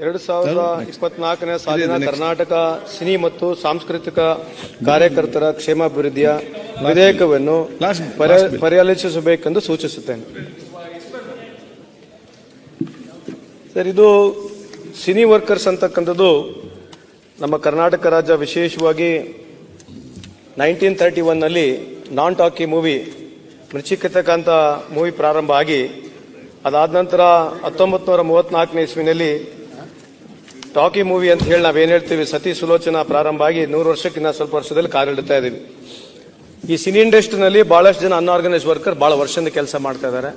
ಎರಡು ಸಾವಿರದ ಇಪ್ಪತ್ನಾಲ್ಕನೇ ಸಾಲಿನ ಕರ್ನಾಟಕ ಸಿನಿ ಮತ್ತು ಸಾಂಸ್ಕೃತಿಕ ಕಾರ್ಯಕರ್ತರ ಕ್ಷೇಮಾಭಿವೃದ್ಧಿಯ ವಿಧೇಯಕವನ್ನು ಪರಿಹಾಲಿಸಬೇಕೆಂದು ಸೂಚಿಸುತ್ತೇನೆ. ಸರ್ ಇದು ಸಿನಿ ವರ್ಕರ್ಸ್ ಅಂತಕ್ಕಂಥದ್ದು ನಮ್ಮ ಕರ್ನಾಟಕ ರಾಜ್ಯ ವಿಶೇಷವಾಗಿ ನೈನ್ಟೀನ್ ತರ್ಟಿ ಒನ್ನಲ್ಲಿ ನಾನ್ ಟಾಕಿ ಮೂವಿ ಮೃಚಿಕತಕ್ಕಂಥ ಮೂವಿ ಪ್ರಾರಂಭ ಆಗಿ ಅದಾದ ನಂತರ ಹತ್ತೊಂಬತ್ತು ನೂರ ಮೂವತ್ನಾಲ್ಕನೇ ಇಸ್ವಿನಲ್ಲಿ ಟಾಕಿ ಮೂವಿ ಅಂತ ಹೇಳಿ ನಾವೇನು ಹೇಳ್ತೀವಿ ಸತಿ ಸುಲೋಚನಾ ಪ್ರಾರಂಭ ಆಗಿ ನೂರು ವರ್ಷಕ್ಕಿಂತ ಸ್ವಲ್ಪ ವರ್ಷದಲ್ಲಿ ಕಾಲಿಡ್ತಾ ಇದ್ದೀವಿ ಈ ಸಿನಿ ಇಂಡಸ್ಟ್ರಿನಲ್ಲಿ ಬಹಳಷ್ಟು ಜನ ಅನ್ಆರ್ಗನೈಸ್ ವರ್ಕರ್ ಬಹಳ ವರ್ಷದಿಂದ ಕೆಲಸ ಮಾಡ್ತಾ ಇದ್ದಾರೆ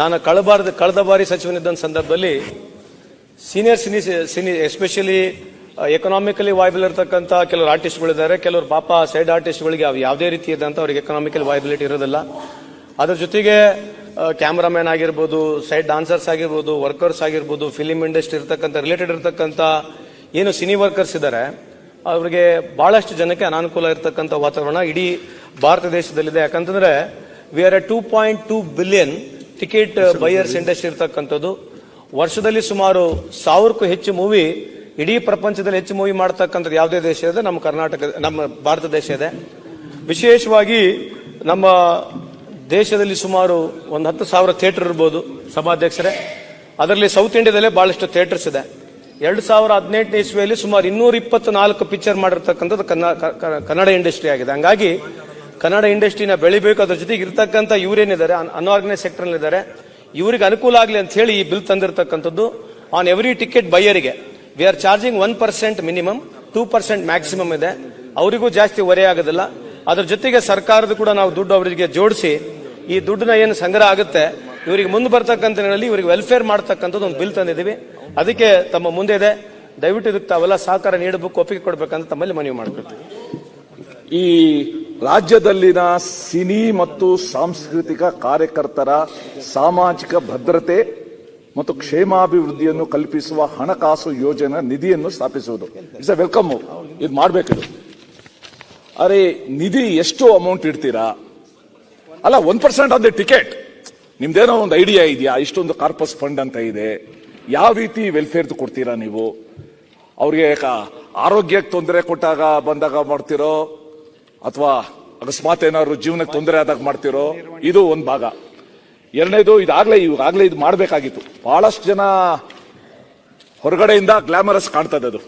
ನಾನು ಕಳಬಾರ್ದು, ಕಳೆದ ಬಾರಿ ಸಚಿವನಿದ್ದ ಸಂದರ್ಭದಲ್ಲಿ senior cine cine especially economically viable ಇರತಕ್ಕಂಥ ಕೆಲವರು ಆರ್ಟಿಸ್ಟ್ಗಳಿದ್ದಾರೆ ಕೆಲವರು ಪಾಪ ಸೈಡ್ ಆರ್ಟಿಸ್ಟ್ಗಳಿಗೆ ಅವು ಯಾವುದೇ ರೀತಿಯಾದಂಥ ಅವ್ರಿಗೆ ಎಕನಾಮಿಕಲಿ ವಾಯ್ಬಿಲಿಟಿ ಇರೋದಿಲ್ಲ. ಅದ್ರ ಜೊತೆಗೆ ಕ್ಯಾಮ್ರಾಮ್ಯಾನ್ ಆಗಿರ್ಬೋದು ಸೈಡ್ ಡಾನ್ಸರ್ಸ್ ಆಗಿರ್ಬೋದು ವರ್ಕರ್ಸ್ ಆಗಿರ್ಬೋದು ಫಿಲಿಮ್ ಇಂಡಸ್ಟ್ರಿ ಇರ್ತಕ್ಕಂಥ ರಿಲೇಟೆಡ್ ಇರ್ತಕ್ಕಂಥ, ಏನು ಸಿನಿ ವರ್ಕರ್ಸ್ ಇದ್ದಾರೆ ಅವರಿಗೆ ಭಾಳಷ್ಟು ಜನಕ್ಕೆ ಅನಾನುಕೂಲ ಇರತಕ್ಕಂಥ ವಾತಾವರಣ ಇಡೀ ಭಾರತ ದೇಶದಲ್ಲಿದೆ. ಯಾಕಂತಂದ್ರೆ we are a two point two billion ticket buyers industry ಇರ್ತಕ್ಕಂಥದ್ದು. ವರ್ಷದಲ್ಲಿ ಸುಮಾರು ಸಾವಿರಕ್ಕೂ ಹೆಚ್ಚು ಮೂವಿ ಇಡೀ ಪ್ರಪಂಚದಲ್ಲಿ ಹೆಚ್ಚು ಮೂವಿ ಮಾಡ್ತಕ್ಕಂಥದ್ದು ಯಾವುದೇ ದೇಶ ಇದೆ. ನಮ್ಮ ಕರ್ನಾಟಕ ನಮ್ಮ ಭಾರತ ದೇಶ ಇದೆ. ವಿಶೇಷವಾಗಿ ನಮ್ಮ ದೇಶದಲ್ಲಿ ಸುಮಾರು ಒಂದು ಹತ್ತು ಸಾವಿರ ಥಿಯೇಟರ್ ಇರ್ಬೋದು ಸಭಾಧ್ಯಕ್ಷರೇ. ಅದರಲ್ಲಿ ಸೌತ್ ಇಂಡಿಯಾದಲ್ಲೇ ಭಾಳಷ್ಟು ಥಿಯೇಟರ್ಸ್ ಇದೆ. ಎರಡು ಸಾವಿರ ಹದಿನೆಂಟನೇ ಇಸ್ವಿಯಲ್ಲಿ ಸುಮಾರು ಇನ್ನೂರ ಇಪ್ಪತ್ನಾಲ್ಕು ಪಿಕ್ಚರ್ ಮಾಡಿರ್ತಕ್ಕಂಥದ್ದು ಕನ್ನಡ ಇಂಡಸ್ಟ್ರಿ ಆಗಿದೆ. ಹಂಗಾಗಿ ಕನ್ನಡ ಇಂಡಸ್ಟ್ರಿನ ಬೆಳಿಬೇಕು, ಅದ್ರ ಜೊತೆಗೆ ಇರ್ತಕ್ಕಂಥ ಇವರೇನಿದ್ದಾರೆ ಅನ್ಆರ್ಗನೈಸ್ ಸೆಕ್ಟರ್ ಇದ್ದಾರೆ ಇವರಿಗೆ ಅನುಕೂಲ ಆಗಲಿ ಅಂತ ಹೇಳಿ ಈ ಬಿಲ್ ತಂದಿರತಕ್ಕಂಥದ್ದು. On every ticket ಬೈಯರಿಗೆ we are charging one percent minimum two percent maximum ಇದೆ. ಅವರಿಗೂ ಜಾಸ್ತಿ ಹೊರೆ ಆಗೋದಿಲ್ಲ. ಅದ್ರ ಜೊತೆಗೆ ಸರ್ಕಾರದ ಕೂಡ ನಾವು ದುಡ್ಡು ಅವರಿಗೆ ಜೋಡಿಸಿ ಈ ದುಡ್ಡನ್ನ ಏನು ಸಂಗ್ರಹ ಆಗುತ್ತೆ, ಇವರಿಗೆ ಮುಂದೆ ಬರ್ತಕ್ಕಂಥ ಇವರಿಗೆ ವೆಲ್ಫೇರ್ ಮಾಡ್ತಕ್ಕಂಥದ್ದು ಒಂದು ಬಿಲ್ ತಂದಿದ್ದೀವಿ. ಅದಕ್ಕೆ ತಮ್ಮ ಮುಂದೆ ಇದೆ. ದಯವಿಟ್ಟು ಇದಕ್ಕೆ ತಾವೆಲ್ಲ ಸಹಕಾರ ನೀಡಬೇಕು, ಒಪ್ಪಿಗೆ ಕೊಡಬೇಕಂತ ತಮ್ಮಲ್ಲಿ ಮನವಿ ಮಾಡ್ಕೊಳ್ತೀವಿ. ಈ ರಾಜ್ಯದಲ್ಲಿನ ಸಿನಿ ಮತ್ತು ಸಾಂಸ್ಕೃತಿಕ ಕಾರ್ಯಕರ್ತರ ಸಾಮಾಜಿಕ ಭದ್ರತೆ ಮತ್ತು ಕ್ಷೇಮಾಭಿವೃದ್ಧಿಯನ್ನು ಕಲ್ಪಿಸುವ ಹಣಕಾಸು ಯೋಜನೆ ನಿಧಿಯನ್ನು ಸ್ಥಾಪಿಸುವುದು. ಇಟ್ಸ್ ಅ ವೆಲ್ಕಮ್ ಇದು ಮಾಡಬೇಕು ಅರೆ, ನಿಧಿ ಎಷ್ಟು ಅಮೌಂಟ್ ಇಡ್ತೀರಾ? ಅಲ್ಲ one percent on the ticket ನಿಮ್ದೇನೋ ಒಂದು ಐಡಿಯಾ ಇದೆಯಾ? ಇಷ್ಟೊಂದು ಕಾರ್ಪಸ್ ಫಂಡ್ ಅಂತ ಇದೆ. ಯಾವ ರೀತಿ ವೆಲ್ಫೇರ್ ಕೊಡ್ತೀರಾ ನೀವು? ಅವ್ರಿಗೆ ಆರೋಗ್ಯಕ್ಕೆ ತೊಂದರೆ ಕೊಟ್ಟಾಗ ಬಂದಾಗ ಮಾಡ್ತಿರೋ? ಅಥವಾ ಅಕಸ್ಮಾತ್ ಏನಾದ್ರು ಜೀವನಕ್ಕೆ ತೊಂದರೆ ಆದಾಗ ಮಾಡ್ತಿರೋ? ಇದು ಒಂದು ಭಾಗ. ಎರಡನೇದು, ಇದಾಗ್ಲೇ ಇವಾಗಲೇ ಇದು ಮಾಡಬೇಕಾಗಿತ್ತು. ಬಹಳಷ್ಟು ಜನ ಹೊರಗಡೆಯಿಂದ ಗ್ಲಾಮರಸ್ ಕಾಣ್ತದೆ ಅದು.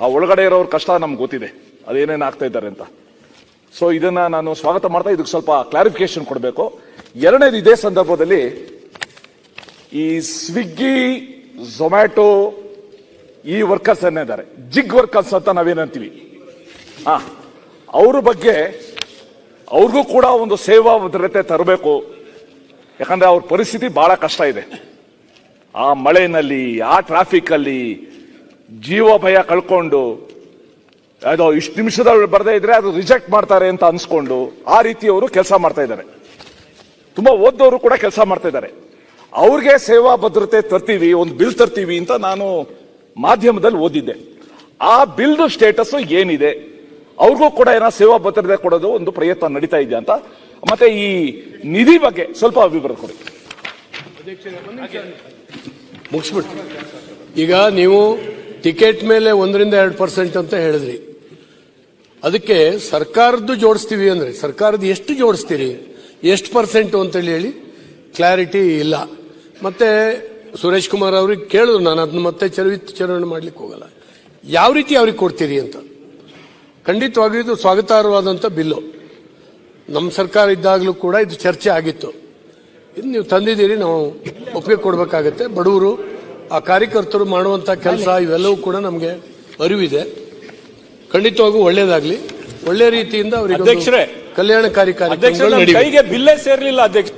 ಆ ಒಳಗಡೆ ಇರೋರ್ ಕಷ್ಟ ನಮ್ಗೆ ಗೊತ್ತಿದೆ. ಅದೇನೇನು ಆಗ್ತಾ ಇದ್ದಾರೆ ಅಂತ. ಸೊ ಇದನ್ನ ನಾನು ಸ್ವಾಗತ ಮಾಡ್ತಾ ಇದಕ್ಕೆ ಸ್ವಲ್ಪ ಕ್ಲಾರಿಫಿಕೇಶನ್ ಕೊಡಬೇಕು. ಎರಡನೇದು ಇದೇ ಸಂದರ್ಭದಲ್ಲಿ ಈ ಸ್ವಿಗ್ಗಿ ಝೊಮ್ಯಾಟೊ ಈ ವರ್ಕರ್ಸ್ ಏನಿದ್ದಾರೆ ಜಿಗ್ ವರ್ಕರ್ಸ್ ಅಂತ ನಾವೇನಂತೀವಿ ಹಾ, ಅವ್ರ ಬಗ್ಗೆ ಅವ್ರಿಗೂ ಕೂಡ ಒಂದು ಸೇವಾ ಭದ್ರತೆ ತರಬೇಕು. ಯಾಕಂದ್ರೆ ಅವ್ರ ಪರಿಸ್ಥಿತಿ ಬಹಳ ಕಷ್ಟ ಇದೆ. ಆ ಮಳೆನಲ್ಲಿ, ಆ ಟ್ರಾಫಿಕ್ ಅಲ್ಲಿ ಜೀವ ಭಯ ಕಳ್ಕೊಂಡು ಅದು ಇಷ್ಟು ನಿಮಿಷದಲ್ಲಿ ಬರದೇ ಇದ್ರೆ ಅದು ರಿಜೆಕ್ಟ್ ಮಾಡ್ತಾರೆ ಅಂತ ಅನ್ಸ್ಕೊಂಡು ಆ ರೀತಿ ಅವರು ಕೆಲಸ ಮಾಡ್ತಾ ಇದ್ದಾರೆ. ತುಂಬಾ ಓದ್ದವರು ಕೂಡ ಕೆಲಸ ಮಾಡ್ತಾ ಇದ್ದಾರೆ. ಅವ್ರಿಗೆ ಸೇವಾ ಭದ್ರತೆ ತರ್ತೀವಿ, ಒಂದು ಬಿಲ್ ತರ್ತೀವಿ ಅಂತ ನಾನು ಮಾಧ್ಯಮದಲ್ಲಿ ಓದಿದ್ದೆ. ಆ ಬಿಲ್ದು ಸ್ಟೇಟಸ್ ಏನಿದೆ? ಅವ್ರಿಗೂ ಕೂಡ ಏನೋ ಸೇವಾ ಭದ್ರತೆ ಕೊಡೋದು ಒಂದು ಪ್ರಯತ್ನ ನಡೀತಾ ಇದೆ ಅಂತ. ಮತ್ತೆ ಈ ನಿಧಿ ಬಗ್ಗೆ ಸ್ವಲ್ಪ ವಿವರ ಕೊಡಿ. ಮುಗಿಸ್ಬಿಟ್ಟು. ಈಗ ನೀವು ಟಿಕೆಟ್ ಮೇಲೆ ಒಂದರಿಂದ ಎರಡು ಪರ್ಸೆಂಟ್ ಅಂತ ಹೇಳಿದ್ರಿ. ಅದಕ್ಕೆ ಸರ್ಕಾರದ್ದು ಜೋಡಿಸ್ತೀವಿ ಅಂದ್ರೆ, ಸರ್ಕಾರದ ಎಷ್ಟು ಜೋಡಿಸ್ತೀರಿ? ಎಷ್ಟು ಪರ್ಸೆಂಟ್ ಅಂತೇಳಿ ಹೇಳಿ ಕ್ಲಾರಿಟಿ ಇಲ್ಲ. ಮತ್ತೆ ಸುರೇಶ್ ಕುಮಾರ್ ಅವ್ರಿಗೆ ಕೇಳಿದ್ರು, ನಾನು ಅದನ್ನ ಮತ್ತೆ ಚರ್ಚರಣೆ ಮಾಡ್ಲಿಕ್ಕೆ ಹೋಗಲ್ಲ. ಯಾವ ರೀತಿ ಅವ್ರಿಗೆ ಕೊಡ್ತೀರಿ ಅಂತ? ಖಂಡಿತವಾಗಿಯೂ ಇದು ಸ್ವಾಗತಾರ್ಹವಾದಂಥ ಬಿಲ್ಲು. ನಮ್ಮ ಸರ್ಕಾರ ಇದ್ದಾಗಲೂ ಕೂಡ ಇದು ಚರ್ಚೆ ಆಗಿತ್ತು. ಇದು ನೀವು ತಂದಿದ್ದೀರಿ, ನಾವು ಒಪ್ಪಿಗೆ ಕೊಡಬೇಕಾಗತ್ತೆ. ಬಡವರು, ಆ ಕಾರ್ಯಕರ್ತರು ಮಾಡುವಂಥ ಕೆಲಸ, ಇವೆಲ್ಲವೂ ಕೂಡ ನಮಗೆ ಅರಿವಿದೆ. ಖಂಡಿತವಾಗೂ ಒಳ್ಳೇದಾಗ್ಲಿ. ಒಳ್ಳೆ ರೀತಿಯಿಂದ ಅವರಿಗೆ ಅಧ್ಯಕ್ಷರೇ, ಕಲ್ಯಾಣಕಾರಿ ಕಾರ್ಯಕ್ರಮಗಳು ಕೈಗೆ ಬಿಲ್ಲೇ ಸೇರ್ಲಿಲ್ಲ ಅಧ್ಯಕ್ಷ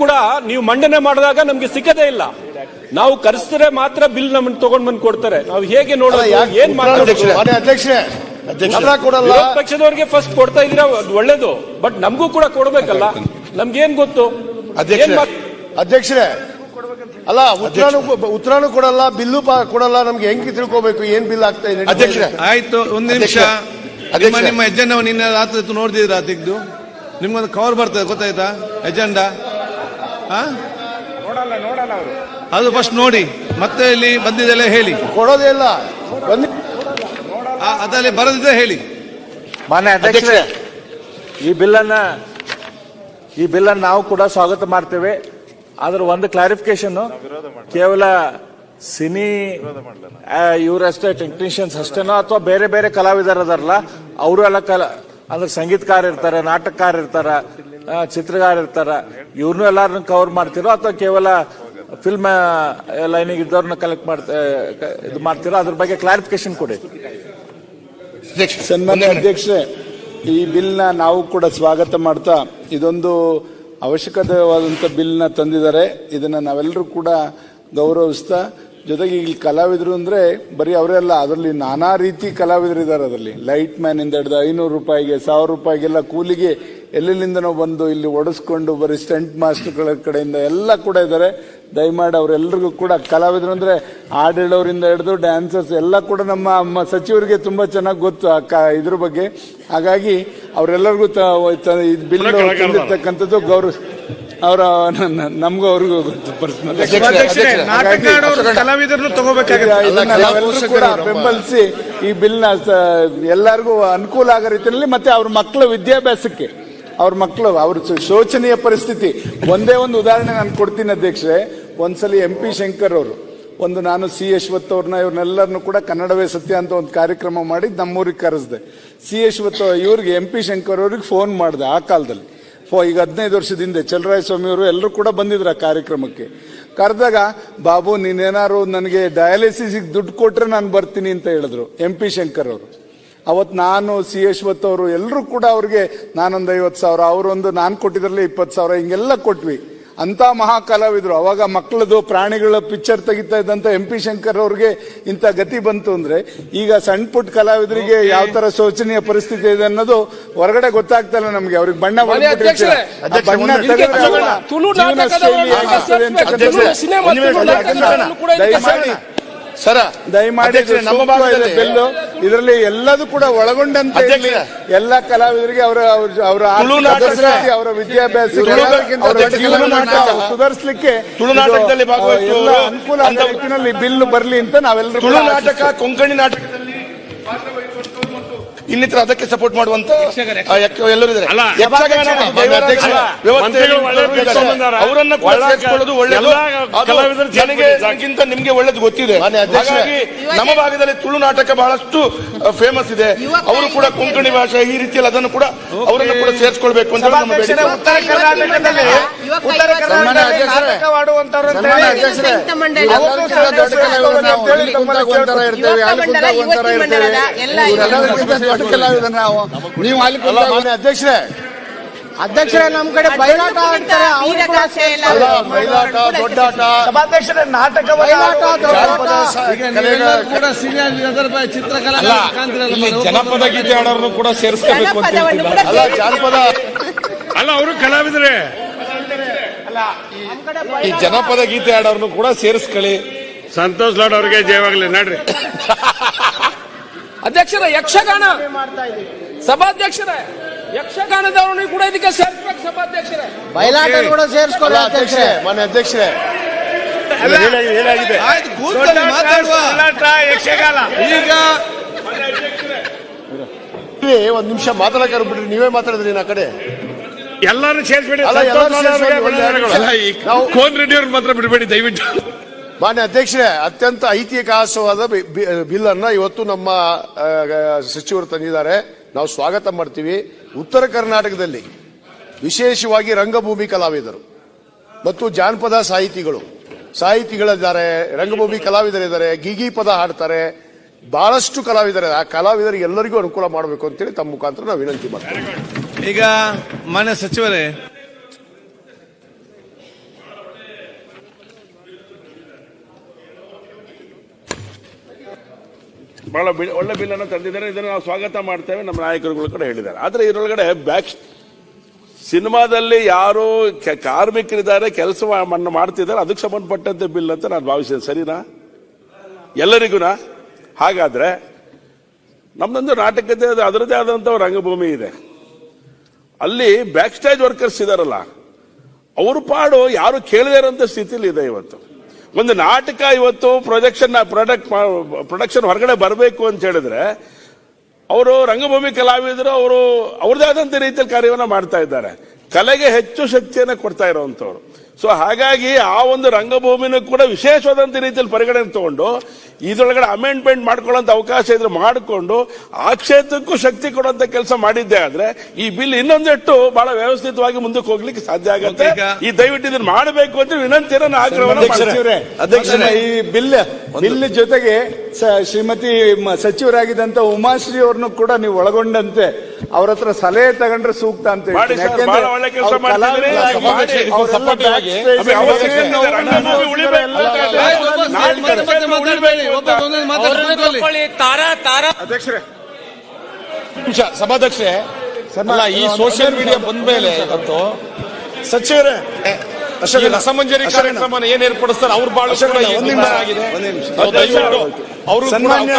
ಕೂಡ ನೀವು ಮಂಡನೆ ಮಾಡಿದಾಗ ನಮ್ಗೆ ಸಿಕ್ಕದೇ ಇಲ್ಲ. ನಾವು ಕರೆಸಿದ್ರೆ ಮಾತ್ರ ಬಿಲ್ ನಮ್ಮನ್ನ ತಗೊಂಡ್ ಬಂದು ಕೊಡ್ತಾರೆ. ನಾವು ಹೇಗೆ ನೋಡೋದು ಏನ್ ಪಕ್ಷದವರಿಗೆ ಫಸ್ಟ್ ಕೊಡ್ತಾ ಇದೀರಾ ಅದು ಒಳ್ಳೇದು. ಬಟ್ ನಮಗೂ ಕೂಡ ಕೊಡ್ಬೇಕಲ್ಲ. ನಮ್ಗೇನ್ ಗೊತ್ತು? ಅಧ್ಯಕ್ಷರೇ ಅಲ್ಲ ಉತ್ತರಾನು ಉತ್ತರಾನು ಕೊಡಲ್ಲ ಬಿಲ್ಲು ಕೊಡಲ್ಲ ನಮ್ಗೆ ಹೆಂಗೆ ತಿಳ್ಕೋಬೇಕು ಏನ್ ಬಿಲ್ ಆಗ್ತಾ ಇದೆ ಅಧ್ಯಕ್ಷ ಆಯ್ತು ಒಂದು ನಿಮಿಷ. ನಿಮ್ಮ ಅಧ್ಯಕ್ಷರೇ. ನಿಮ್ಮ ಎಜೆಂಡಾ ನಿನ್ನೆ ರಾತ್ರಿ ಹೊತ್ತು ತೆಗ್ದು ನಿಮ್ಗೊಂದು ಕವರ್ ಬರ್ತದೆ ಗೊತ್ತಾಯ್ತಾ? ಎಜೆಂಡಾ? ಹಾ? ಅದು ಫಸ್ಟ್ ನೋಡಿ ಮತ್ತೆ ಇಲ್ಲಿ ಬಂದಿದೆಲ್ಲ ಹೇಳಿ. ಕೊಡೋದೇ ಇಲ್ಲ. ಅದಲ್ಲಿ ಅದರಲ್ಲಿ ಬರದಿದ್ರೆ ಹೇಳಿ. ಮಾನ್ಯ ಅಧ್ಯಕ್ಷರೇ ಈ ಬಿಲ್ಲನ್ನ ಈ ಬಿಲ್ಲನ್ನು ನಾವು ಕೂಡ ಸ್ವಾಗತ ಮಾಡ್ತೇವೆ. ಆದ್ರೆ ಒಂದು ಕ್ಲಾರಿಫಿಕೇಶನ್ ಕೇವಲ ಸಿನಿ ಇವರಷ್ಟೇ ಟೆಕ್ನಿಷಿಯನ್ಸ್ ಅಷ್ಟೇನೋ ಅಥವಾ ಬೇರೆ ಬೇರೆ ಕಲಾವಿದರ ಅದಾರಲ್ಲ ಅವರು ಎಲ್ಲ ಕಲ, ಅಂದ್ರೆ ಸಂಗೀತಕಾರ ಇರ್ತಾರೆ, ನಾಟಕಕಾರ ಇರ್ತಾರ ಚಿತ್ರಕಾರ ಇರ್ತಾರ ಇವ್ರನ್ನೂ ಎಲ್ಲಾರನ್ನ ಕವರ್ ಮಾಡ್ತಿರೋ ಅಥವಾ ಕೇವಲ ಫಿಲ್ಮ್ ಲೈನಿಗೆ ಇದ್ದವ್ರನ್ನ ಕಲೆಕ್ಟ್ ಮಾಡ್ತಾ ಇದು ಮಾಡ್ತಿರೋ, ಅದ್ರ ಬಗ್ಗೆ ಕ್ಲಾರಿಫಿಕೇಶನ್ ಕೊಡಿ. ಸನ್ಮಾನ್ಯ ಅಧ್ಯಕ್ಷ ಈ ಬಿಲ್ನ ನಾವು ಕೂಡ ಸ್ವಾಗತ ಮಾಡ್ತಾ, ಇದೊಂದು ಅವಶ್ಯಕತೆವಾದಂಥ ಬಿಲ್ನ ತಂದಿದ್ದಾರೆ. ಇದನ್ನು ನಾವೆಲ್ಲರೂ ಕೂಡ ಗೌರವಿಸ್ತಾ, ಜೊತೆಗೆ ಇಲ್ಲಿ ಕಲಾವಿದರು ಅಂದರೆ ಬರೀ ಅವರೆಲ್ಲ ಅದರಲ್ಲಿ ನಾನಾ ರೀತಿ ಕಲಾವಿದರು ಇದ್ದಾರೆ ಅದರಲ್ಲಿ. ಲೈಟ್ ಮ್ಯಾನಿಂದ ಹಿಡಿದು ಐನೂರು ರೂಪಾಯಿಗೆ, ಸಾವಿರ ರೂಪಾಯಿಗೆಲ್ಲ ಕೂಲಿಗೆ ಎಲ್ಲೆಲ್ಲಿಂದನೋ ಬಂದು ಇಲ್ಲಿ ಒಡಿಸ್ಕೊಂಡು ಬರೀ ಸ್ಟಂಟ್ ಮಾಸ್ಟರ್ಗಳ ಕಡೆಯಿಂದ ಎಲ್ಲ ಕೂಡ ಇದ್ದಾರೆ. ದಯಮಾಡಿ ಅವರೆಲ್ಲರಿಗೂ ಕೂಡ ಕಲಾವಿದರು ಅಂದರೆ ಹಾಡು ಹೇಳೋರಿಂದ ಹಿಡಿದು ಡ್ಯಾನ್ಸರ್ಸ್ ಎಲ್ಲ ಕೂಡ ನಮ್ಮ ಅಮ್ಮ ಸಚಿವರಿಗೆ ತುಂಬ ಚೆನ್ನಾಗಿ ಗೊತ್ತು ಆ ಕ- ಇದ್ರ ಬಗ್ಗೆ. ಹಾಗಾಗಿ ಅವರೆಲ್ಲರಿಗೂ ಇದು ಬಿಲ್ ತಂದಿರ್ತಕ್ಕಂಥದ್ದು ಗೌರವ ಅವರ ನಮಗೂ ಅವ್ರಿಗೂ ಗೊತ್ತು ಪರ್ಸನಲ್ ಕೂಡ ಬೆಂಬಲಿಸಿ ಈ ಬಿಲ್ನ ಎಲ್ಲರಿಗೂ ಅನುಕೂಲ ಆಗೋ ರೀತಿಯಲ್ಲಿ ಮತ್ತೆ ಅವ್ರ ಮಕ್ಕಳ ವಿದ್ಯಾಭ್ಯಾಸಕ್ಕೆ ಅವ್ರ ಮಕ್ಕಳು ಅವ್ರ ಶೋಚನೀಯ ಪರಿಸ್ಥಿತಿ. ಒಂದೇ ಒಂದು ಉದಾಹರಣೆ ನಾನು ಕೊಡ್ತೀನಿ ಅಧ್ಯಕ್ಷರೇ. ಒಂದ್ಸಲಿ ಎಂ ಪಿ ಶಂಕರ್ ಅವರು, ಒಂದು ನಾನು ಸಿ ಯಶವತ್ ಅವ್ರನ್ನ ಇವ್ರನ್ನೆಲ್ಲರನ್ನು ಕೂಡ ಕನ್ನಡವೇ ಸತ್ಯ ಅಂತ ಒಂದು ಕಾರ್ಯಕ್ರಮ ಮಾಡಿ ನಮ್ಮೂರಿಗೆ ಕರೆಸ್ದೆ. ಸಿ ಯಶವತ್ ಇವ್ರಿಗೆ, ಎಂ ಪಿ ಶಂಕರ್ ಅವ್ರಿಗೆ ಫೋನ್ ಮಾಡಿದೆ ಆ ಕಾಲದಲ್ಲಿ. ಫೋ, ಈಗ ಹದಿನೈದು ವರ್ಷದ ಹಿಂದೆ ಚಲರಾಯ ಸ್ವಾಮಿ ಅವರು ಎಲ್ಲರೂ ಕೂಡ ಬಂದಿದ್ರು ಆ ಕಾರ್ಯಕ್ರಮಕ್ಕೆ. ಕರೆದಾಗ, ಬಾಬು ನೀನೇನಾರು ನನಗೆ ಡಯಾಲಿಸಿಸ್ಗೆ ದುಡ್ಡು ಕೊಟ್ಟರೆ ನಾನು ಬರ್ತೀನಿ ಅಂತ ಹೇಳಿದ್ರು ಎಂ ಪಿ ಶಂಕರ್ ಅವರು. ಅವತ್ತು ನಾನು ಸಿ ಯಶವತ್ ಅವರು ಎಲ್ಲರೂ ಕೂಡ ಅವ್ರಿಗೆ ನಾನೊಂದು ಐವತ್ತು ಸಾವಿರ ಅವರೊಂದು ನಾನು ಕೊಟ್ಟಿದ್ರಲ್ಲಿ ಇಪ್ಪತ್ತು ಸಾವಿರ ಹಿಂಗೆಲ್ಲ ಕೊಟ್ವಿ. ಅಂತ ಮಹಾಕಲಾವಿದ್ರು. ಅವಾಗ ಮಕ್ಕಳದು ಪ್ರಾಣಿಗಳ ಪಿಕ್ಚರ್ ತೆಗಿತಾ ಇದ್ದಂತ ಎಂ ಪಿ ಶಂಕರ್ ಅವ್ರಿಗೆ ಇಂಥ ಗತಿ ಬಂತು ಅಂದ್ರೆ ಈಗ ಸಣ್ಣ ಪುಟ್ಟ ಕಲಾವಿದರಿಗೆ ಯಾವ ತರ ಶೋಚನೀಯ ಪರಿಸ್ಥಿತಿ ಇದೆ ಅನ್ನೋದು ಹೊರಗಡೆ ಗೊತ್ತಾಗ್ತಾ ಇಲ್ಲ ನಮ್ಗೆ. ಅವ್ರಿಗೆ ಬಣ್ಣ ಬಣ್ಣ ಸರ ದಯಮಾಡಿ ನಮ್ಮ ಬಿಲ್ಲು ಇದರಲ್ಲಿ ಎಲ್ಲದೂ ಕೂಡ ಒಳಗೊಂಡಂತೆ. ಎಲ್ಲ ಕಲಾವಿದರಿಗೆ ಅವರ ಅವರ- ಅವರ ವಿದ್ಯಾಭ್ಯಾಸ ಸುಧಾರಿಸಲಿಕ್ಕೆ ತುಳು ನಾಟಕದಲ್ಲಿ ಭಾಗವಹಿಸುವವರು ಅನುಕೂಲ ರೀತಿಯಲ್ಲಿ ಬಿಲ್ ಬರಲಿ ಅಂತ ನಾವೆಲ್ಲರೂ ತುಳು ನಾಟಕ ಕೊಂಕಣಿ ನಾಟಕದಲ್ಲಿ ಇನ್ನಿತರ ಅದಕ್ಕೆ ಸಪೋರ್ಟ್ ಮಾಡುವಂತ ಎಲ್ಲರೂ ಇದ್ದಾರೆ. ಅವರನ್ನ ಕೂಡ ಸೇರಿಸ್ಕೊಳ್ಳೋದು ಒಳ್ಳೆಯದು ನನಗಿಂತ ನಿಮ್ಗೆ ಒಳ್ಳೇದು ಗೊತ್ತಿದೆ. ಹಾಗಾಗಿ ನಮ್ಮ ಭಾಗದಲ್ಲಿ ತುಳು ನಾಟಕ ಬಹಳಷ್ಟು ಫೇಮಸ್ ಇದೆ. ಅವರು ಕೂಡ ಕೊಂಕಣಿ ಭಾಷೆ ಈ ರೀತಿಯಲ್ಲಿ ಅದನ್ನು ಕೂಡ ಅವರನ್ನು ಕೂಡ ಸೇರಿಸ್ಕೊಳ್ಬೇಕು ಅಂತ ನಮ್ಮ ಬೇಡಿಕೆ. ಉತ್ತರ ಕರ್ನಾಟಕದಲ್ಲಿ ಉತ್ತರ ಕರ್ನಾಟಕದಲ್ಲಿ ನಾಟಕವಾಡುವಂತವರು ಅಂತ ಹೇಳಿ ಇರ್ತೇವೆ ಕಲಾವಿದರು ನಾವು ನೀವು ಅಲ್ಲಿ ಮಾನ್ಯ ಅಧ್ಯಕ್ಷರೇ. ಅಧ್ಯಕ್ಷರೇ ನಮ್ ಕಡೆ ಬಯಲಾಟ ಆಡ್ತಾರೆ ಅವ್ರು ಕೂಡ ವೀರಗಾಸೆ ಅಲ್ಲ ಬಯಲಾಟ ದೊಡ್ಡಾಟ ಸಭಾಧ್ಯಕ್ಷರೇ ನಾಟಕ ಬಯಲಾಟ ಜಾನಪದ ಗೀತೆ ಆಡೋರ್ನು ಕೂಡ ಸೇರಿಸ್ಕೋಬೇಕು ಅಂತ ಜನಪದವನ್ನು ಕೂಡ ಅಲ್ಲ ಜಾನಪದ ಅಲ್ಲ ಅವರು ಕಲಾವಿದ್ರೆ? ಈ ಜನಪದ ಗೀತೆ ಹಾಡೋರ್ನು ಕೂಡ ಸೇರಿಸ್ಕೊಳ್ಳಿ. ಸಂತೋಷ್ ಲಾಡ್ ಅವ್ರಿಗೆ ಜಯವಾಗ್ಲಿ ನಡ್ರಿ. ಅಧ್ಯಕ್ಷರ ಯಕ್ಷಗಾನ. ಸಭಾಧ್ಯಕ್ಷರ ಯಕ್ಷಗಾನದವರನ್ನು ಕೂಡ ಇದಕ್ಕೆ ಸೇರ್ಬೇಕು ಸಭಾಧ್ಯಕ್ಷರೇ. ಬಯಲಾಟ ಕೂಡ ಸೇರಿಸ್ಕೊಳ್ಳಿ ಅಧ್ಯಕ್ಷರೇ. ಮಾನ್ಯ ಅಧ್ಯಕ್ಷರೇ. ಮಾತಾಡುವ. ಈಗ ಒಂದ್ ನಿಮಿಷ ಮಾತಾಡಕ್ಕೆ ಬಿಡ್ರಿ ನೀವೇ ಮಾತಾಡಿದ್ರಿ ನಾ ಕಡೆ. ಎಲ್ಲಾರು ಸೇರಿಸ್ಬೇಡಿ ಕೋನ್ ರೆಡ್ಡಿ ಅವ್ರನ್ನ ಮಾತ್ರ ಬಿಡ್ಬೇಡಿ ದಯವಿಟ್ಟು. ಮಾನ್ಯ ಅಧ್ಯಕ್ಷರೇ, ಅತ್ಯಂತ ಐತಿಹಾಸಿಕವಾದ ಬಿಲ್ ಅನ್ನ ಇವತ್ತು ನಮ್ಮ ಸಚಿವರು ತಂದಿದ್ದಾರೆ. ನಾವು ಸ್ವಾಗತ ಮಾಡ್ತೀವಿ. ಉತ್ತರ ಕರ್ನಾಟಕದಲ್ಲಿ ವಿಶೇಷವಾಗಿ ರಂಗಭೂಮಿ ಕಲಾವಿದರು ಮತ್ತು ಜಾನಪದ ಸಾಹಿತಿಗಳು. ಸಾಹಿತಿಗಳಿದ್ದಾರೆ, ರಂಗಭೂಮಿ ಕಲಾವಿದರಿದ್ದಾರೆ ಗೀಗಿ ಪದ ಹಾಡ್ತಾರೆ, ಬಹಳಷ್ಟು ಕಲಾವಿದರಿದ್ದಾರೆ. ಆ ಕಲಾವಿದರಿಗೆ ಎಲ್ಲರಿಗೂ ಅನುಕೂಲ ಮಾಡಬೇಕು ಅಂತೇಳಿ ತಮ್ಮ ಮುಖಾಂತರ ನಾವು ವಿನಂತಿ ಮಾಡ್ತೀವಿ. ಈಗ ಮಾನ್ಯ ಸಚಿವರೇ ಬಿಲ್- ಒಳ್ಳೆ ಬಿಲ್ ಅನ್ನು ತಂದಿದ್ದಾರೆ. ಇದನ್ನು ನಾವು ಸ್ವಾಗತ ಮಾಡ್ತೇವೆ ನಮ್ಮ ನಾಯಕರುಗಳು ಕೂಡ ಹೇಳಿದ್ದಾರೆ. ಆದರೆ ಇದರೊಳಗಡೆ ಬ್ಯಾಕ್ ಸಿನಿಮಾದಲ್ಲಿ ಯಾರು ಕಾರ್ಮಿಕರಿದ್ದಾರೆ, ಕೆಲಸ ಮಾಡ್ತಿದ್ದಾರೆ, ಅದಕ್ಕೆ ಸಂಬಂಧಪಟ್ಟಂತೆ ಬಿಲ್ ಅಂತ ನಾನು ಭಾವಿಸಿದೆ ಸರಿನಾ? ಎಲ್ಲರಿಗೂನಾ? ಹಾಗಾದ್ರೆ ನಮ್ದೊಂದು ನಾಟಕತೆ ಅದು ಅದರದೇ ಆದಂತ ರಂಗಭೂಮಿ ಇದೆ. ಅಲ್ಲಿ ಬ್ಯಾಕ್ ಸ್ಟೇಜ್ ವರ್ಕರ್ಸ್ ಇದಾರಲ್ಲ, ಅವ್ರ ಪಾಡು ಯಾರು ಕೇಳಿದಾರಂತ ಸ್ಥಿತಿಲಿ ಇದೆ ಇವತ್ತು. ಒಂದು ನಾಟಕ ಇವತ್ತು ಪ್ರೊಜೆಕ್ಷನ್ ಪ್ರಾಡಕ್ಟ್ ಪ್ರೊಡಕ್ಷನ್ ಹೊರಗಡೆ ಬರಬೇಕು ಅಂತ ಹೇಳಿದ್ರೆ, ಅವರು ರಂಗಭೂಮಿ ಕಲಾವಿದರು, ಅವರು ಅವ್ರದೇ ಆದಂತ ರೀತಿಯಲ್ಲಿ ಕಾರ್ಯವನ್ನು ಮಾಡ್ತಾ ಇದ್ದಾರೆ. ಕಲೆಗೆ ಹೆಚ್ಚು ಶಕ್ತಿಯನ್ನು ಕೊಡ್ತಾ ಇರುವಂತವ್ರು. ಸೊ ಹಾಗಾಗಿ ಆ ಒಂದು ರಂಗಭೂಮಿನೂ ಕೂಡ ವಿಶೇಷವಾದಂತ ರೀತಿಯಲ್ಲಿ ಪರಿಗಣನೆ ತಗೊಂಡು ಇದರೊಳಗಡೆ ಅಮೆಂಡ್ಮೆಂಟ್ ಮಾಡ್ಕೊಳ್ಳೋಂತ ಅವಕಾಶ ಇದ್ರೆ ಮಾಡಿಕೊಂಡು ಆ ಕ್ಷೇತ್ರಕ್ಕೂ ಶಕ್ತಿ ಕೊಡುವಂತ ಕೆಲಸ ಮಾಡಿದ್ದೆ ಆದ್ರೆ ಈ ಬಿಲ್ ಇನ್ನೊಂದಿಟ್ಟು ಬಹಳ ವ್ಯವಸ್ಥಿತವಾಗಿ ಮುಂದಕ್ಕೆ ಹೋಗ್ಲಿಕ್ಕೆ ಸಾಧ್ಯ ಆಗುತ್ತೆ ಈ ದಯವಿಟ್ಟು ಇದನ್ನ ಮಾಡಬೇಕು ಅಂತ ವಿನಂತಿಯನ್ನು ನಾನು ಆಗ್ರಹವನ್ನು. ಈ ಬಿಲ್ ಬಿಲ್ ಜೊತೆಗೆ ಸ- ಶ್ರೀಮತಿ ಮ- ಸಚಿವರಾಗಿದ್ದಂತ ಉಮಾಶ್ರೀ ಅವ್ರನ್ನು ಕೂಡ ನೀವು ಒಳಗೊಂಡಂತೆ ಅವ್ರ ಹತ್ರ ಸಲಹೆ ತಗೊಂಡ್ರೆ ಸೂಕ್ತ ಅಂತ ಅಧ್ಯಕ್ಷರೇ. ಸಭಾಧ್ಯಕ್ಷರೇ. ಈ ಸೋಷಿಯಲ್ ಮೀಡಿಯಾ ಬಂದ ಮೇಲೆ ಇವತ್ತು ಸಚಿವರೇ ಈ ರಸಮಂಜರಿ ಕಾರ್ಯಕ್ರಮ ಏನ್ ಏರ್ಪಡಿಸ್ತಾರೆ? ಅವ್ರು ಬಹಳ ಆಗಿದೆ ಅವರು ಸನ್ಮಾನ್ಯ-.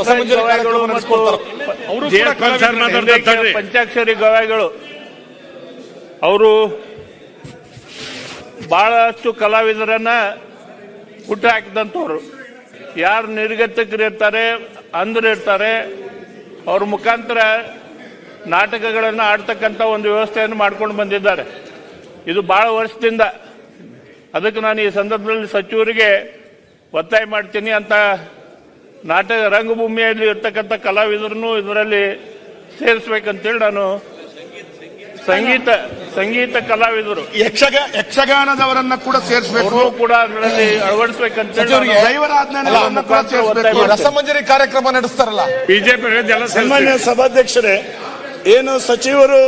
ರಸಮಂಜರಿ ಕಾರ್ಯಕ್ರಮ ಕಲಾವಿದರೇ. ಪಂಚಾಕ್ಷರಿ ಗವಾಯಿಗಳು. ಅವರು ಬಹಳಷ್ಟು ಕಲಾವಿದರನ್ನ ಹುಟ್ಟು ಹಾಕಿದಂಥವ್ರು. ಯಾರು ನಿರ್ಗತಿಕರಿರ್ತಾರೆ ಅಂಧರಿರ್ತಾರೆ ಅವ್ರ ಮುಖಾಂತರ ನಾಟಕಗಳನ್ನು ಆಡ್ತಕ್ಕಂಥ ಒಂದು ವ್ಯವಸ್ಥೆಯನ್ನು ಮಾಡ್ಕೊಂಡು ಬಂದಿದ್ದಾರೆ. ಇದು ಬಹಳ ವರ್ಷದಿಂದ. ಅದಕ್ಕೆ ನಾನು ಈ ಸಂದರ್ಭದಲ್ಲಿ ಸಚಿವರಿಗೆ ಒತ್ತಾಯ ಮಾಡ್ತೀನಿ ಅಂತ ನಾಟಕ ರಂಗಭೂಮಿಯಲ್ಲಿ ಇರ್ತಕ್ಕಂಥ ಕಲಾವಿದರನ್ನು ಇದರಲ್ಲಿ ಸೇರಿಸ್ಬೇಕಂತೇಳಿ ನಾನು ಸಂಗೀತ ಸಂಗೀತ ಕಲಾವಿದರು. ಯಕ್ಷಗ ಯಕ್ಷಗಾನದವರನ್ನ ಕೂಡ ಸೇರಿಸಬೇಕು. ಕೂಡ ಅದರಲ್ಲಿ ಮಾಡ್ತೇನೆ. ರಸಮಂಜರಿ ಕಾರ್ಯಕ್ರಮ ನಡೆಸ್ತಾರಲ್ಲ. ಬಿಜೆಪಿ ಸನ್ಮಾನ್ಯ ಸಭಾಧ್ಯಕ್ಷರೇ ಏನು ಸಚಿವರು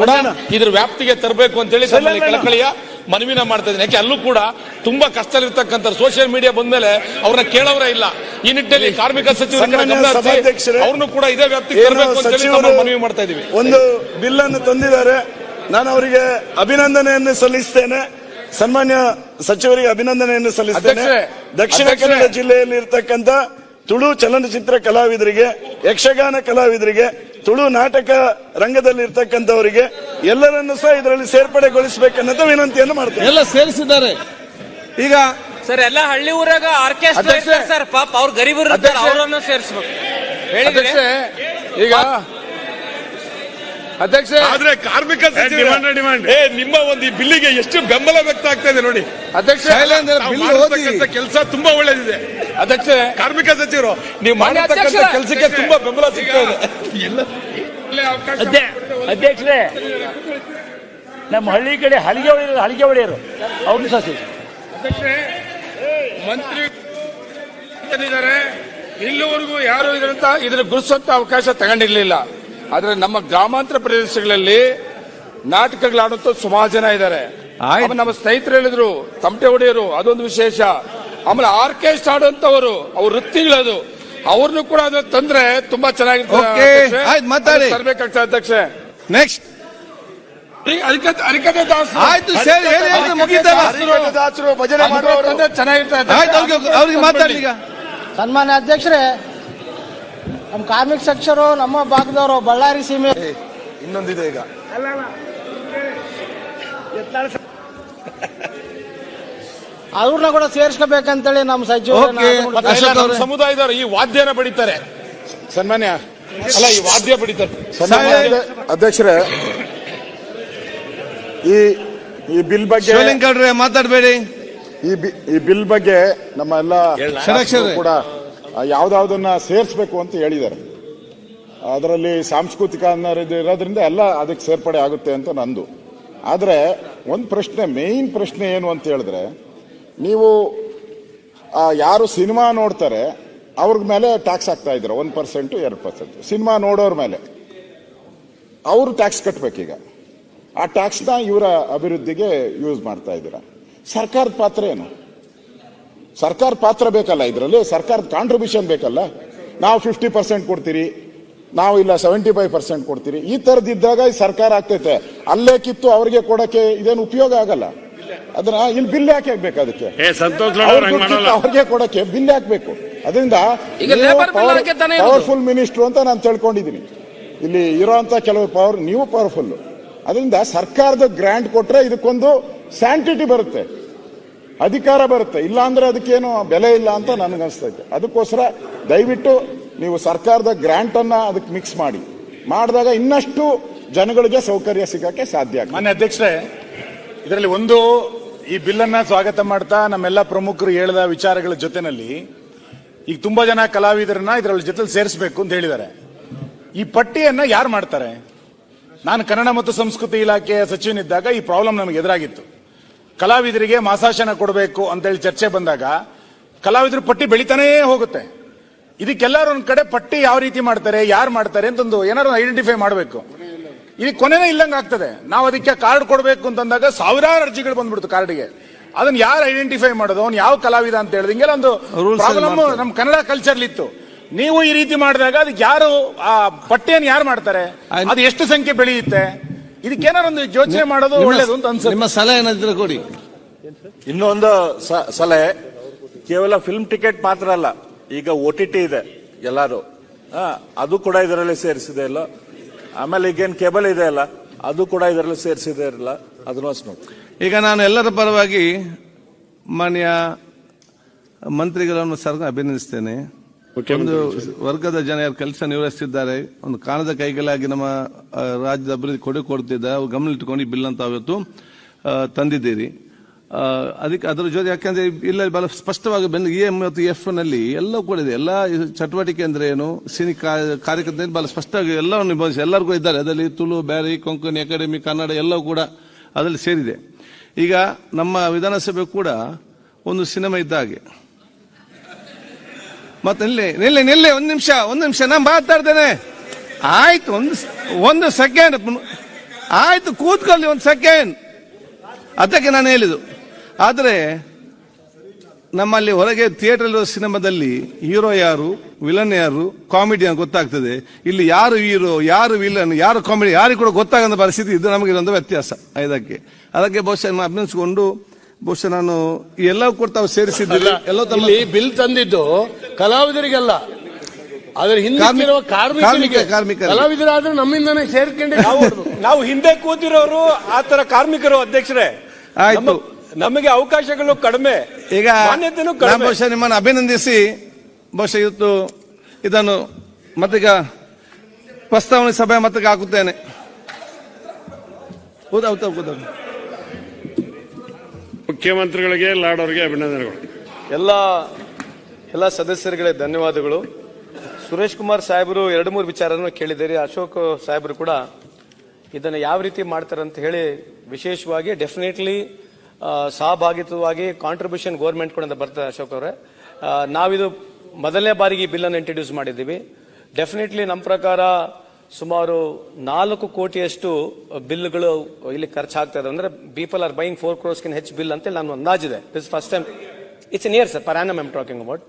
ಕೂಡ ಇದ್ರ ವ್ಯಾಪ್ತಿಗೆ ತರಬೇಕು ಅಂತೇಳಿ ಹೇಳಿ ಕಳಕಳಿಯ. ಮನವಿನ ಮಾಡ್ತಾ ಇದ್ದೀನಿ. ಯಾಕೆ ಅಲ್ಲೂ ಕೂಡ ತುಂಬಾ ಕಷ್ಟದಲ್ಲಿರ್ತಕ್ಕಂಥ ಸೋಷಿಯಲ್ ಮೀಡಿಯಾ ಬಂದ ಮೇಲೆ ಅವ್ರನ್ನ ಕೇಳೋರೇ ಇಲ್ಲ. ಈ ನಿಟ್ಟಿನಲ್ಲಿ ಕಾರ್ಮಿಕ ಸಚಿವರ ಕಡೆ ಇದೇ ವ್ಯಾಪ್ತಿ ಮನವಿ ಮಾಡ್ತಾ ಇದೀವಿ ಒಂದು ಬಿಲ್ ಅನ್ನು ತಂದಿದ್ದಾರೆ. ನಾನು ಅವರಿಗೆ ಅಭಿನಂದನೆಯನ್ನು ಸಲ್ಲಿಸ್ತೇನೆ. ಸನ್ಮಾನ್ಯ ಸಚಿವರಿಗೆ ಅಭಿನಂದನೆಯನ್ನು ಸಲ್ಲಿಸ್ತೇನೆ. ದಕ್ಷಿಣ ಕನ್ನಡ ಜಿಲ್ಲೆಯಲ್ಲಿ ಇರ್ತಕ್ಕಂಥ ತುಳು ಚಲನಚಿತ್ರ ಕಲಾವಿದರಿಗೆ ಯಕ್ಷಗಾನ ಕಲಾವಿದರಿಗೆ ತುಳು ನಾಟಕ ರಂಗದಲ್ಲಿ ಇರ್ತಕ್ಕಂಥವರಿಗೆ ಎಲ್ಲರನ್ನು ಸಹ ಇದರಲ್ಲಿ ಸೇರ್ಪಡೆಗೊಳಿಸಬೇಕನ್ನ ವಿನಂತಿಯನ್ನು ಮಾಡ್ತಾರೆ ಎಲ್ಲ ಸೇರಿಸಿದ್ದಾರೆ. ಈಗ ಸರ್ ಎಲ್ಲ ಹಳ್ಳಿ ಊರಾಗ ಆರ್ಕೆಸ್ಟ್ರಾ. ಇರ್ತಾರೆ ಸರ್. ಪಾಪ ಅವ್ರ ಗರೀಬರು ಇರ್ತಾರೆ ಅವರನ್ನು ಸೇರಿಸ್ಬೇಕು. ಹೇಳಿದ್ರೆ. ಅಧ್ಯಕ್ಷೆ ಈಗ ಅಧ್ಯಕ್ಷೆ ಆದ್ರೆ ಕಾರ್ಮಿಕ ಏ ನಿಮ್ಮ ಒಂದು ಈ ಬಿಲ್ಲಿಗೆ ಎಷ್ಟು ಬೆಂಬಲ ವ್ಯಕ್ತ ಆಗ್ತಾ ಇದೆ ನೋಡಿ. ಅಧ್ಯಕ್ಷ ಶೈಲೇಂದ್ರ ಬಿಲ್ ಓದಿ ಕೆಲಸ ತುಂಬಾ ಒಳ್ಳೇದಿದೆ. ಅಧ್ಯಕ್ಷೆ ಕಾರ್ಮಿಕ ಸಚಿವರು ನೀವು ಮಾಡಿರ್ತಕ್ಕಂಥ ಕೆಲಸಕ್ಕೆ ತುಂಬಾ ಬೆಂಬಲ ಸಿಗ್ತದೆ ಇದೆ. ಅಧ್ಯಕ್ಷರೇ ನಮ್ಮ ಹಳ್ಳಿ ಕಡೆ ಹಲಿಗೆ ಹೊಡೆಯರು ಹಲಿಗೆ ಹೊಡೆಯರು ಅವ್ರನ್ನ ಸಚಿವ. ಮಂತ್ರಿ ಇಲ್ಲಿವರೆಗೂ ಯಾರು ಇದರಂತ ಇದ್ರ ಗುರುಸುವಂತ ಅವಕಾಶ ತಗೊಂಡಿರ್ಲಿಲ್ಲ. ಆದ್ರೆ ನಮ್ಮ ಗ್ರಾಮಾಂತರ ಪ್ರದೇಶಗಳಲ್ಲಿ ನಾಟಕಗಳಾಡುವಂತ ಸುಮಾರು ಜನ ಇದ್ದಾರೆ. ನಮ್ಮ ಸ್ನೇಹಿತರು ಹೇಳಿದ್ರು ತಮಟೆ ಹೊಡೆಯರು ಅದೊಂದು ವಿಶೇಷ. ಆಮೇಲೆ ಆರ್ಕೆಸ್ಟ್ರಾ ಆಡುವಂತವರು ಅವ್ರ ವೃತ್ತಿಗಳದು. ಅವ್ರನ್ನು ಕೂಡ ಅದ್ರ ತಂದ್ರೆ ತುಂಬಾ ಚೆನ್ನಾಗಿರ್ತದೆ. ಆಯ್ತು, ಮಾತಾಡಿ. ಅದನ್ನ ಅಧ್ಯಕ್ಷ ನೆಕ್ಸ್ಟ್ ಅರಿಕತೆ ಅರಿಕತೆ ದಾಸರು. ಆಯ್ತು ಹರಿಕತೆ ದಾಸರು ಭಜನೆ ಮಾಡುವವರು. ಚೆನ್ನಾಗಿರ್ತದೆ ಆಯ್ತು ಅವ್ರಿಗೆ ಅವ್ರಿಗೆ ಮಾತಾಡಿ ಈಗ. ಸನ್ಮಾನ್ಯ ಅಧ್ಯಕ್ಷರೇ ನಮ್ಮ ಕಾರ್ಮಿಕ ಸಚಿವರು ನಮ್ಮ ಭಾಗದವರು ಬಳ್ಳಾರಿ ಸೀಮೆ ಇನ್ನೊಂದಿದೆ ಈಗ. ಅವ್ರನ್ನ ಕೂಡ ಸೇರಿಸ್ಕೋಬೇಕಂತೇಳಿ ನಮ್ಮ ಹೇಳಿ ಅಶೋಕ್ ನಮ್ಮ ಅವ್ರೆ. ಸಮುದಾಯದವರು ಈ ವಾದ್ಯನ ಬಡಿತಾರೆ ಸನ್ಮಾನ್ಯ. ಅಲ್ಲ ಈ ವಾದ್ಯ ಬಡಿತಾರೆ ಅಧ್ಯಕ್ಷರೇ ಈ ಈ ಬಿಲ್ ಬಗ್ಗೆ ಮಾತಾಡಬೇಡಿ. ಈ ಬಿ- ಈ ಬಿಲ್ ಬಗ್ಗೆ ನಮ್ಮ ಎಲ್ಲ. ಕೂಡ ಯಾವ್ದಾವ್ದನ್ನ ಸೇರಿಸಬೇಕು ಅಂತ ಹೇಳಿದ್ದಾರೆ. ಅದರಲ್ಲಿ ಸಾಂಸ್ಕೃತಿಕ ಅನ್ನೋದು ಇರೋದ್ರಿಂದ ಎಲ್ಲ ಅದಕ್ಕೆ ಸೇರ್ಪಡೆ ಆಗುತ್ತೆ ಅಂತ ನಂದು. ಆದರೆ ಒಂದು ಪ್ರಶ್ನೆ ಮೇಯ್ನ್ ಪ್ರಶ್ನೆ ಏನು ಅಂತ ಹೇಳಿದ್ರೆ ನೀವು ಯಾರು ಸಿನಿಮಾ ನೋಡ್ತಾರೆ, ಅವ್ರ ಮೇಲೆ ಟ್ಯಾಕ್ಸ್ ಹಾಕ್ತಾ ಇದ್ರು ಒಂದು ಪರ್ಸೆಂಟು ಎರಡು ಪರ್ಸೆಂಟ್ ಸಿನಿಮಾ ನೋಡೋರ ಮೇಲೆ. ಅವರು ಟ್ಯಾಕ್ಸ್ ಕಟ್ಟಬೇಕೀಗ ಆ ಟ್ಯಾಕ್ಸ್ನ ಇವರ ಅಭಿವೃದ್ಧಿಗೆ ಯೂಸ್ ಮಾಡ್ತಾ ಇದ್ದೀರಾ? ಸರ್ಕಾರದ ಪಾತ್ರ ಏನು? ಸರ್ಕಾರ ಪಾತ್ರ ಬೇಕಲ್ಲ ಇದರಲ್ಲಿ? ಸರ್ಕಾರದ ಕಾಂಟ್ರಿಬ್ಯೂಷನ್ ಬೇಕಲ್ಲ? ನಾವು ಫಿಫ್ಟಿ ಪರ್ಸೆಂಟ್ ಕೊಡ್ತೀರಿ, ನಾವು ಇಲ್ಲ ಸೆವೆಂಟಿ ಫೈವ್ ಪರ್ಸೆಂಟ್ ಕೊಡ್ತೀರಿ. ಈ ಥರದ್ದಿದ್ದಾಗ ಸರ್ಕಾರ ಆಗ್ತೈತೆ. ಅಲ್ಲೇ ಕಿತ್ತು ಅವ್ರಿಗೆ ಕೊಡಕ್ಕೆ ಇದೇನು ಉಪಯೋಗ ಆಗಲ್ಲ. ಅದನ್ನ ಇಲ್ಲಿ ಬಿಲ್ ಯಾಕೆ ಹಾಕ್ಬೇಕು ಅದಕ್ಕೆ? ಅವ್ರಿಗೆ ಕೊಡಕ್ಕೆ ಬಿಲ್ ಹಾಕ್ಬೇಕು. ಅದರಿಂದ. ಪವರ್ಫುಲ್ ಮಿನಿಸ್ಟ್ರು ಅಂತ ನಾನು ತಿಳ್ಕೊಂಡಿದ್ದೀನಿ. ಇಲ್ಲಿ ಇರೋಂತ ಕೆಲವು ಪವರ್ ನೀವು ಪವರ್ಫುಲ್ ಅದರಿಂದ ಸರ್ಕಾರದ ಗ್ರಾಂಟ್ ಕೊಟ್ರೆ ಇದಕ್ಕೊಂದು ಸ್ಯಾಂಟಿಟಿ ಬರುತ್ತೆ. ಅಧಿಕಾರ ಬರುತ್ತೆ. ಇಲ್ಲ ಅಂದ್ರೆ ಅದಕ್ಕೇನು ಬೆಲೆ ಇಲ್ಲ ಅಂತ ನನಗೆ ಅನಿಸ್ತೈತೆ ಅದಕ್ಕೋಸ್ಕರ ದಯವಿಟ್ಟು ನೀವು ಸರ್ಕಾರದ ಗ್ರಾಂಟ್ ಅನ್ನ ಅದಕ್ಕೆ ಮಿಕ್ಸ್ ಮಾಡಿ. ಮಾಡಿದಾಗ ಇನ್ನಷ್ಟು ಜನಗಳಿಗೆ ಸೌಕರ್ಯ ಸಿಗಕ್ಕೆ ಸಾಧ್ಯ ಆಗ್ತದೆ. ಅಧ್ಯಕ್ಷರೇ ಇದರಲ್ಲಿ ಒಂದು, ಈ ಬಿಲ್ ಅನ್ನ ಸ್ವಾಗತ ಮಾಡ್ತಾ ನಮ್ಮೆಲ್ಲ ಪ್ರಮುಖರು ಹೇಳಿದ ವಿಚಾರಗಳ ಜೊತೆನಲ್ಲಿ, ಈಗ ತುಂಬಾ ಜನ ಕಲಾವಿದರನ್ನ ಇದರಲ್ಲಿ ಜೊತೆ ಸೇರಿಸಬೇಕು ಅಂತ ಹೇಳಿದ್ದಾರೆ. ಈ ಪಟ್ಟಿಯನ್ನ ಯಾರು ಮಾಡ್ತಾರೆ? ನಾನು ಕನ್ನಡ ಮತ್ತು ಸಂಸ್ಕೃತಿ ಇಲಾಖೆಯ ಸಚಿವನಿದ್ದಾಗ ಈ ಪ್ರಾಬ್ಲಮ್ ನಮಗೆ ಎದುರಾಗಿತ್ತು. ಕಲಾವಿದರಿಗೆ ಮಾಸಾಶನ ಕೊಡಬೇಕು ಅಂತೇಳಿ ಚರ್ಚೆ ಬಂದಾಗ, ಕಲಾವಿದರ ಪಟ್ಟಿ ಬೆಳಿತಾನೇ ಹೋಗುತ್ತೆ. ಇದಕ್ಕೆಲ್ಲರೂ ಒಂದ್ ಕಡೆ ಪಟ್ಟಿ ಯಾವ ರೀತಿ ಮಾಡ್ತಾರೆ, ಯಾರು ಮಾಡ್ತಾರೆ ಅಂತ ಒಂದು ಏನಾರು ಐಡೆಂಟಿಫೈ ಮಾಡಬೇಕು. ಇದಕ್ಕೆ ಕೊನೆನೇ ಇಲ್ಲಂಗೆ ಆಗ್ತದೆ. ನಾವು ಅದಕ್ಕೆ ಕಾರ್ಡ್ ಕೊಡಬೇಕು ಅಂತಂದಾಗ ಸಾವಿರಾರು ಅರ್ಜಿಗಳು ಬಂದ್ಬಿಡ್ತು ಕಾರ್ಡ್ಗೆ. ಅದನ್ನ ಯಾರು ಐಡೆಂಟಿಫೈ ಮಾಡೋದು ಅವ್ನು ಯಾವ ಕಲಾವಿದ ಅಂತ ಹೇಳಿದ ಹಿಂಗೆಲ್ಲ ಒಂದು ಪ್ರಾಬ್ಲಮ್ ನಮ್ಮ ಕನ್ನಡ ಕಲ್ಚರ್ ಇತ್ತು. ನೀವು ಈ ರೀತಿ ಮಾಡಿದಾಗ ಅದಕ್ಕೆ ಯಾರು ಆ ಪಟ್ಟಿಯನ್ನು ಯಾರು ಮಾಡ್ತಾರೆ? ಅದು ಎಷ್ಟು ಸಂಖ್ಯೆ ಬೆಳೆಯುತ್ತೆ? ಇದಕ್ಕೇನಾರ ಒಂದು ಯೋಚನೆ ಮಾಡೋದು ಒಳ್ಳೇದು ಅಂತ ಅನ್ಸುತ್ತೆ. ನಿಮ್ಮ ಸಲಹೆ ಏನಾದ್ರೆ ಕೊಡಿ. ಇನ್ನೊಂದು ಸ- ಸಲಹೆ. ಕೇವಲ ಫಿಲ್ಮ್ ಟಿಕೆಟ್ ಮಾತ್ರ ಅಲ್ಲ ಈಗ ಒ ಟಿ ಟಿ ಇದೆ ಎಲ್ಲರೂ. ಆ, ಅದು ಕೂಡ ಇದರಲ್ಲಿ ಸೇರಿಸಿದೆ ಇಲ್ಲ ಆಮೇಲೆ ಈಗೇನು ಕೇಬಲ್ ಇದೆ ಅಲ್ಲ ಅದು ಕೂಡ ಇದರಲ್ಲಿ ಸೇರಿಸಿದೆ ಇರಲ್ಲ ಅದನ್ನು ಅಷ್ಟು ನೋಡಿ. ಈಗ ನಾನು ಎಲ್ಲರ ಪರವಾಗಿ ಮಾನ್ಯ ಮಂತ್ರಿಗಳನ್ನು ಸರ್ ಅಭಿನಂದಿಸ್ತೇನೆ. ಒಂದು ವರ್ಗದ ಜನ ಯಾರು ಕೆಲಸ ನಿರ್ವಹಿಸುತ್ತಿದ್ದಾರೆ ಒಂದು ಕಾಣದ ಕೈಗಳಾಗಿ ನಮ್ಮ ರಾಜ್ಯದ ಅಭಿವೃದ್ಧಿ ಕೊಡುಗೆ ಕೊಡ್ತಿದ್ದಾರೆ ಅವ್ರು ಗಮನ ಇಟ್ಟುಕೊಂಡು ಬಿಲ್ ಅಂತ ಅವತ್ತು ತಂದಿದ್ದೀರಿ. ಅದಕ್ಕೆ ಅದರ ಜೊತೆ ಯಾಕೆಂದ್ರೆ ಇಲ್ಲ ಬಹಳ ಸ್ಪಷ್ಟವಾಗಿ ಬಂದು ಇ ಎಂ ಮತ್ತು ಎಫ್ನಲ್ಲಿ ಎಲ್ಲ ಕೂಡ ಇದೆ. ಎಲ್ಲ ಚಟುವಟಿಕೆ ಅಂದ್ರೆ ಏನು? ಸಿನಿ ಕಾ- ಕಾರ್ಯಕರ್ತ ಬಹಳ ಸ್ಪಷ್ಟವಾಗಿ ಎಲ್ಲವನ್ನು ನಿಭಾಯಿಸಿ ಎಲ್ಲರಿಗೂ ಇದ್ದಾರೆ. ಅದರಲ್ಲಿ ತುಳು, ಬ್ಯಾರಿ, ಕೊಂಕಣಿ, ಅಕಾಡೆಮಿ, ಕನ್ನಡ ಎಲ್ಲವೂ ಕೂಡ ಅದರಲ್ಲಿ ಸೇರಿದೆ. ಈಗ ನಮ್ಮ ವಿಧಾನಸಭೆ ಕೂಡ ಒಂದು ಸಿನಿಮಾ ಇದ್ದ ಹಾಗೆ. ಮತ್ತೆ ನಿಲ್ಲಿ ನಿಲ್ಲಿ, ನಿಲ್ಲೆ, ಒಂದು ನಿಮಿಷ ಒಂದು ನಿಮಿಷ, ನಾನು ಮಾತಾಡ್ತೇನೆ. ಆಯ್ತು, ಒಂದು ಒಂದು ಸೆಕೆಂಡ್ ಆಯ್ತು, ಕೂತ್ಕೊಳ್ಳಿ, ಒಂದು ಸೆಕೆಂಡ್ ಅದಕ್ಕೆ ನಾನು ಹೇಳಿದ್ದು. ಆದರೆ ನಮ್ಮಲ್ಲಿ ಹೊರಗೆ ಥಿಯೇಟರ್ ಸಿನಿಮಾದಲ್ಲಿ ಹೀರೋ ಯಾರು ವಿಲನ್ ಯಾರು ಕಾಮಿಡಿ ಅಂತ ಗೊತ್ತಾಗ್ತದೆ. ಇಲ್ಲಿ ಯಾರು ಹೀರೋ ಯಾರು ವಿಲನ್ ಯಾರು ಕಾಮಿಡಿ ಯಾರಿಗೂ ಕೂಡ ಗೊತ್ತಾಗದ ಪರಿಸ್ಥಿತಿ ಇದು ನಮಗೆ ಒಂದು ವ್ಯತ್ಯಾಸ ಇದಕ್ಕೆ. ಅದಕ್ಕೆ ಬಹುಶಃ ಅಭಿನಯಿಸಿಕೊಂಡು ಬಹುಶಃ ನಾನು ಎಲ್ಲವೂ ಕೂಡ ತಾವು ಸೇರಿಸಿದ್ದಿಲ್ಲ ಎಲ್ಲ ತಮ್ಮ ಇಲ್ಲಿ ಬಿಲ್ ತಂದಿದ್ದು ಕಲಾವಿದರಿಗೆಲ್ಲ. ಅದ್ರ ಹಿಂದೆ ಕಾರ್ಮಿಕರಿಗೆ ಕಾರ್ಮಿಕ-. ಕಲಾವಿದರಾದ್ರೆ ನಮ್ಮಿಂದನೇ ಸೇರ್ಕೊಂಡು ನಾವು ಹಿಂದೆ ಕೂತಿರೋರು ಆತರ ಕಾರ್ಮಿಕರು ಅಧ್ಯಕ್ಷರೇ. ಆಯ್ತು. ನಮಗೆ ಅವಕಾಶಗಳು ಕಡಿಮೆ. ಈಗ ಮಾನ್ಯತೆನೂ ನಾನು ಕಡಿಮೆ ಬಹುಶಃ ನಿಮ್ಮನ್ನು ಅಭಿನಂದಿಸಿ ಬಹುಶಃ ಇವತ್ತು ಇದನ್ನು ಮತ್ತೀಗ ಪ್ರಸ್ತಾವನೆ ಸಭೆ ಮತ್ತಿಗೆ ಹಾಕುತ್ತೇನೆ. ಮುಖ್ಯಮಂತ್ರಿಗಳಿಗೆ ಲಾರ್ಡ್ ಅವರಿಗೆ ಅಭಿನಂದನೆಗಳು. ಎಲ್ಲ ಎಲ್ಲ ಸದಸ್ಯರುಗಳಿಗೆ ಧನ್ಯವಾದಗಳು. ಸುರೇಶ್ ಕುಮಾರ್ ಸಾಹೇಬರು ಎರಡು ಮೂರು ವಿಚಾರವನ್ನು ಕೇಳಿದ್ದೀರಿ. ಅಶೋಕ್ ಸಾಹೇಬರು ಕೂಡ ಇದನ್ನು ಯಾವ ರೀತಿ ಮಾಡ್ತಾರೆ ಅಂತ ಹೇಳಿ ವಿಶೇಷವಾಗಿ ಡೆಫಿನೆಟ್ಲಿ ಸಹಭಾಗಿತ್ವವಾಗಿ ಕಾಂಟ್ರಿಬ್ಯೂಷನ್ ಗೌರ್ಮೆಂಟ್ ಕೂಡ ಬರ್ತದೆ ಅಶೋಕ್ ಅವರೇ. ನಾವಿದು ಮೊದಲನೇ ಬಾರಿಗೆ ಈ ಬಿಲ್ಲನ್ನು ಇಂಟ್ರಡ್ಯೂಸ್ ಮಾಡಿದ್ದೀವಿ. ಡೆಫಿನೆಟ್ಲಿ ನಮ್ಮ ಪ್ರಕಾರ ಸುಮಾರು ನಾಲ್ಕು ಕೋಟಿಯಷ್ಟು ಬಿಲ್ಗಳು ಇಲ್ಲಿ ಖರ್ಚಾಗ್ತಾ ಇದೆ. ಅಂದ್ರೆ ಪೀಪಲ್ ಆರ್ ಬೈಯಿಂಗ್ ಫೋರ್ ಕ್ರೋರ್ಸ್ಕಿನ್ ಹೆಚ್ಚು ಬಿಲ್ ಅಂತೇಳಿ ನಾನು ಅಂದಾಜಿದೆ. This first time it's in year sir per annum am talking about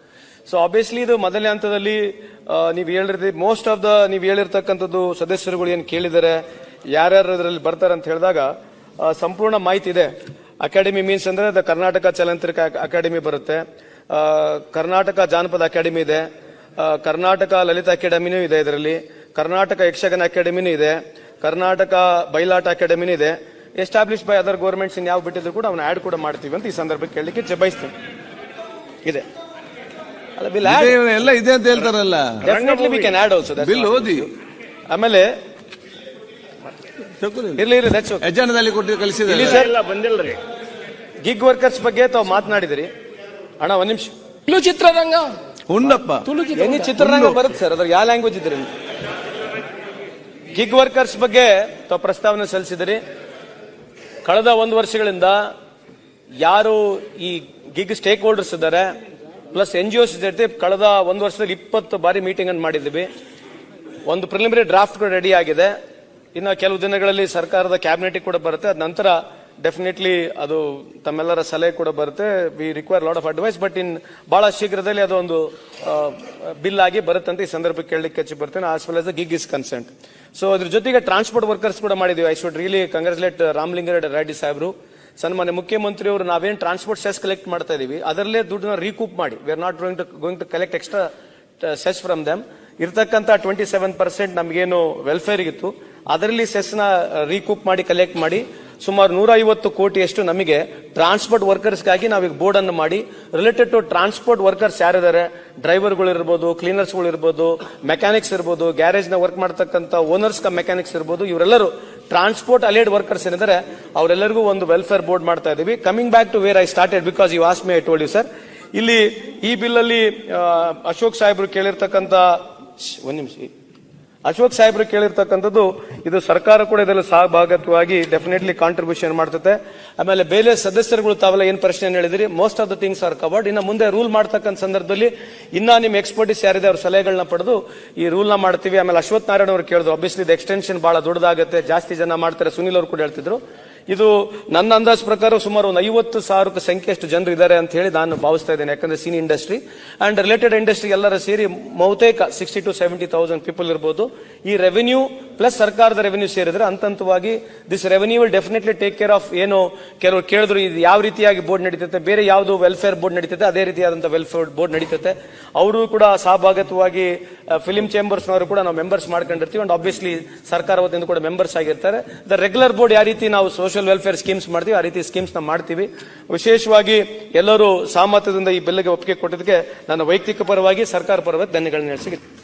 so obviously ಇದು ಮೊದಲನೇ ಹಂತದಲ್ಲಿ ನೀವು ಹೇಳಿರ್ತೀವಿ ಮೋಸ್ಟ್ ಆಫ್ ದ ನೀವು ಹೇಳಿರ್ತಕ್ಕಂಥದ್ದು ಸದಸ್ಯರುಗಳು ಏನು ಕೇಳಿದ್ದಾರೆ, ಯಾರ್ಯಾರು ಅದರಲ್ಲಿ ಬರ್ತಾರೆ ಅಂತ ಹೇಳಿದಾಗ ಸಂಪೂರ್ಣ ಮಾಹಿತಿ ಇದೆ. ಅಕಾಡೆಮಿ ಮೀನ್ಸ್ ಅಂದ್ರೆ ದ ಕರ್ನಾಟಕ ಚಲನಚಿತ್ರ ಅಕಾಡೆಮಿ ಬರುತ್ತೆ. ಕರ್ನಾಟಕ ಜಾನಪದ ಅಕಾಡೆಮಿ ಇದೆ. ಕರ್ನಾಟಕ ಲಲಿತ ಅಕಾಡೆಮಿನೂ ಇದೆ ಇದರಲ್ಲಿ. ಕರ್ನಾಟಕ ಯಕ್ಷಗಾನ ಅಕಾಡೆಮಿನೂ ಇದೆ. ಕರ್ನಾಟಕ ಬೈಲಾಟ ಅಕಾಡೆಮಿನೂ ಇದೆ. Establish by other governments in ಯಾವ ಬಿಟ್ಟಿದ್ರು ಕೂಡ ಅವನ್ನ ಆ್ಯಡ್ ಕೂಡ ಮಾಡ್ತೀವಿ ಅಂತ ಈ ಸಂದರ್ಭಕ್ಕೆ ಕೇಳಲಿಕ್ಕೆ ಜಬಾಯಿಸ್ತೀನಿ ಇದೆ. ಎಲ್ಲ ಇದೆ ಅಂತ ಹೇಳ್ತಾರಲ್ಲ. Definitely we can add also bill ಓದಿ. ಆಮೇಲೆ ಇರ್ಲಿ ಇರ್ಲಿ. ಎಜೆಂಡದಲ್ಲಿ ಕೊಟ್ಟು ಕಳಿಸಿದ್ದಾರೆ. ಇಲ್ಲಿ ಸರ್ ಬಂದಿಲ್ರಿ. ಗಿಗ್ ವರ್ಕರ್ಸ್ ಬಗ್ಗೆ ತಾವು ಮಾತನಾಡಿದಿರಿ? ಅಣ್ಣ ಒಂದ್ ನಿಮಿಷ. ತುಳು ಚಿತ್ರರಂಗ. ಉಂಡಪ್ಪ ಎನಿ ಚಿತ್ರರಂಗ ಬರುತ್ತೆ ಸರ್? ಅದ್ರ ಯಾವ ಲ್ಯಾಂಗ್ವೇಜ್ ಇದ್ರಿ ಗಿಗ್ ವರ್ಕರ್ಸ್ ಬಗ್ಗೆ ತಾವು ಪ್ರಸ್ತಾವನೆ ಸಲ್ಲಿಸಿದಿರಿ? ಕಳೆದ ಒಂದು ವರ್ಷಗಳಿಂದ ಯಾರು ಈ ಗಿಗ್ ಸ್ಟೇಕ್ ಹೋಲ್ಡರ್ಸ್ ಇದ್ದಾರೆ? ಪ್ಲಸ್ ಎನ್ ಜಿ ಒಸ್ ಜೊತೆ ಕಳೆದ ಒಂದು ವರ್ಷದಲ್ಲಿ ಇಪ್ಪತ್ತು ಬಾರಿ ಮೀಟಿಂಗ್ ಅನ್ನು ಮಾಡಿದ್ವಿ ಒಂದು ಪ್ರಿಲಿಮಿನರಿ ಡ್ರಾಫ್ಟ್ ಕೂಡ ರೆಡಿ ಆಗಿದೆ. ಇನ್ನು ಕೆಲವು ದಿನಗಳಲ್ಲಿ ಸರ್ಕಾರದ ಕ್ಯಾಬಿನೆಟ್ ಕೂಡ ಬರುತ್ತೆ. ಅದ ನಂತರ ಡೆಫಿನೆಟ್ಲಿ ಅದು ತಮ್ಮೆಲ್ಲರ ಸಲಹೆ ಕೂಡ ಬರುತ್ತೆ. We require lot of advice but in ಬಹಳ ಶೀಘ್ರದಲ್ಲಿ ಅದೊಂದು ಬಿಲ್ ಆಗಿ ಬರುತ್ತೆ ಅಂತ ಈ ಸಂದರ್ಭಕ್ಕೆ ಕೇಳಲಿಕ್ಕೆ ಹೆಚ್ಚು ಬರ್ತೇನೆ as well as the gig is consent so ಅದ್ರ ಜೊತೆಗೆ ಟ್ರಾನ್ಸ್ಪೋರ್ಟ್ ವರ್ಕರ್ಸ್ ಕೂಡ ಮಾಡಿದೀವಿ. I should really congratulate Ramalinga Reddy Reddy ಸಾಹೇಬರು. ಸನ್ಮಾನ್ಯ ಮುಖ್ಯಮಂತ್ರಿ ಅವರು ನಾವೇನು ಟ್ರಾನ್ಸ್ಪೋರ್ಟ್ ಸೆಸ್ ಕಲೆಕ್ಟ್ ಮಾಡ್ತಾ ಇದೀವಿ, ಅದರಲ್ಲೇ ದುಡ್ಡನ್ನ ರೀಕೂಪ್ ಮಾಡಿ. We are not going to going to collect extra cess from them ಇರ್ತಕ್ಕಂಥ ಟ್ವೆಂಟಿ ಸೆವೆನ್ ಪರ್ಸೆಂಟ್ ನಮಗೇನು ವೆಲ್ಫೇರ್ ಇತ್ತು, ಅದರಲ್ಲಿ ಸೆಸ್ನ ರೀಕೂಪ್ ಮಾಡಿ ಕಲೆಕ್ಟ್ ಮಾಡಿ ಸುಮಾರು ನೂರ ಐವತ್ತು ಕೋಟಿಯಷ್ಟು ನಮಗೆ ಟ್ರಾನ್ಸ್ಪೋರ್ಟ್ ವರ್ಕರ್ಸ್ಗಾಗಿ ನಾವೀಗ ಬೋರ್ಡ್ ಅನ್ನು ಮಾಡಿ ರಿಲೇಟೆಡ್ ಟು ಟ್ರಾನ್ಸ್ಪೋರ್ಟ್ ವರ್ಕರ್ಸ್ ಯಾರಿದ್ದಾರೆ ಡ್ರೈವರ್ಗಳಿರ್ಬೋದು ಕ್ಲೀನರ್ಸ್ಗಳಿರ್ಬೋದು ಮೆಕ್ಯಾನಿಕ್ಸ್ ಇರ್ಬೋದು ಗ್ಯಾರೇಜ್ನ ವರ್ಕ್ ಮಾಡ್ತಕ್ಕಂಥ ಓನರ್ಸ್ ಮೆಕ್ಯಾನಿಕ್ಸ್ ಇರ್ಬೋದು, ಇವರೆಲ್ಲರೂ ಟ್ರಾನ್ಸ್ಪೋರ್ಟ್ ಅಲೇಡ್ ವರ್ಕರ್ಸ್ ಏನಿದ್ದಾರೆ, ಅವರೆಲ್ಲರಿಗೂ ಒಂದು ವೆಲ್ಫೇರ್ ಬೋರ್ಡ್ ಮಾಡ್ತಾ ಇದ್ದೀವಿ. Coming back to where I started because you as may I you sir ಇಲ್ಲಿ ಈ ಬಿಲ್ ಅಲ್ಲಿ ಅಶೋಕ್ ಸಾಹೇಬ್ರು ಕೇಳಿರ್ತಕ್ಕಂಥ ಒಂದ್ ನಿಮಿಷ ಅಶೋಕ್ ಸಾಹೇಬ್ರು ಕೇಳಿರ್ತಕ್ಕಂಥದ್ದು, ಇದು ಸರ್ಕಾರ ಕೂಡ ಇದರಲ್ಲಿ ಸಹಭಾಗತ್ವವಾಗಿ ಡೆಫಿನೆಟ್ಲಿ ಕಾಂಟ್ರಿಬ್ಯೂಷನ್ ಮಾಡ್ತದೆ. ಆಮೇಲೆ ಬೇರೆ ಸದಸ್ಯರುಗಳು ತಾವೆಲ್ಲ ಏನು ಪ್ರಶ್ನೆ ಹೇಳಿದ್ರಿ? Most of the things are covered ಇನ್ನು ಮುಂದೆ ರೂಲ್ ಮಾಡ್ತಕ್ಕಂಥ ಸಂದರ್ಭದಲ್ಲಿ ಇನ್ನ ನಿಮ್ಮ ಎಕ್ಸ್ಪರ್ಟಿಸ್ ಯಾರಿದೆ ಅವ್ರ ಸಲಹೆಗಳನ್ನ ಪಡೆದು ಈ ರೂಲ್ನ ಮಾಡ್ತೀವಿ. ಆಮೇಲೆ ಅಶ್ವಥ್ ನಾರಾಯಣ ಅವರು ಕೇಳಿದ್ರು ಅಬ್ವಿಯಸ್ಲಿ ಇದು ಎಕ್ಸ್ಟೆನ್ಷನ್ ಬಹಳ ದೊಡ್ಡದಾಗುತ್ತೆ, ಜಾಸ್ತಿ ಜನ ಮಾಡ್ತಾರೆ. ಸುನಿಲ್ ಅವರು ಕೂಡ ಹೇಳ್ತಿದ್ರು. ಇದು ನನ್ನ ಅಂದಾಜು ಪ್ರಕಾರ ಸುಮಾರು ಒಂದು ಐವತ್ತು ಸಾವಿರ ಸಂಖ್ಯೆಯಷ್ಟು ಜನರು ಇದ್ದಾರೆ ಅಂತ ಹೇಳಿ ನಾನು ಭಾವಿಸ್ತಾ ಇದ್ದೇನೆ. ಯಾಕಂದ್ರೆ cine industry and related industry ಎಲ್ಲರ ಸೇರಿ ಬಹುತೇಕ sixty to seventy thousand people ಇರ್ಬೋದು. ಈ ರೆವೆನ್ಯೂ ಪ್ಲಸ್ ಸರ್ಕಾರದ ರೆವೆನ್ಯೂ ಸೇರಿದ್ರೆ ಹಂತ ಹಂತವಾಗಿ this revenue will definitely take care of ಏನು ಕೆಲವರು ಕೇಳಿದ್ರು ಇದು ಯಾವ ರೀತಿಯಾಗಿ ಬೋರ್ಡ್ ನಡೀತೈತೆ, ಬೇರೆ ಯಾವುದು ವೆಲ್ಫೇರ್ ಬೋರ್ಡ್ ನಡೀತೈತೆ, ಅದೇ ರೀತಿಯಾದಂಥ ವೆಲ್ಫೇರ್ ಬೋರ್ಡ್ ನಡೀತೈತೆ. ಅವರು ಕೂಡ ಸಹಭಾಗತ್ವವಾಗಿ ಫಿಲಿಂ ಚೇಂಬರ್ಸ್ನವರು ಕೂಡ ನಾವು ಮೆಂಬರ್ಸ್ ಮಾಡ್ಕೊಂಡಿರ್ತೀವಿ. ಅಂಡ್ ಆಬ್ವಿಯಸ್ಲಿ ಸರ್ಕಾರ ಕೂಡ ಮೆಂಬರ್ಸ್ ಆಗಿರ್ತಾರೆ. ದ ರೆಗ್ಯುಲರ್ ಬೋರ್ಡ್ ಯಾವ ರೀತಿ ನಾವು ಸೋಷಿಯಲ್ ವೆಲ್ಫೇರ್ ಸ್ಕೀಮ್ಸ್ ಮಾಡ್ತೀವಿ, ಆ ರೀತಿ ಸ್ಕೀಮ್ಸ್ನ ಮಾಡ್ತೀವಿ. ವಿಶೇಷವಾಗಿ ಎಲ್ಲರೂ ಸಾಮರ್ಥ್ಯದಿಂದ ಈ ಬಿಲ್ಗೆ ಒಪ್ಪಿಗೆ ಕೊಟ್ಟಿದ್ದಕ್ಕೆ ನನ್ನ ವೈಯಕ್ತಿಕ ಪರವಾಗಿ ಸರ್ಕಾರ ಪರವಾಗಿ ಧನ್ಯಗಳನ್ನ ನಡೆಸಿ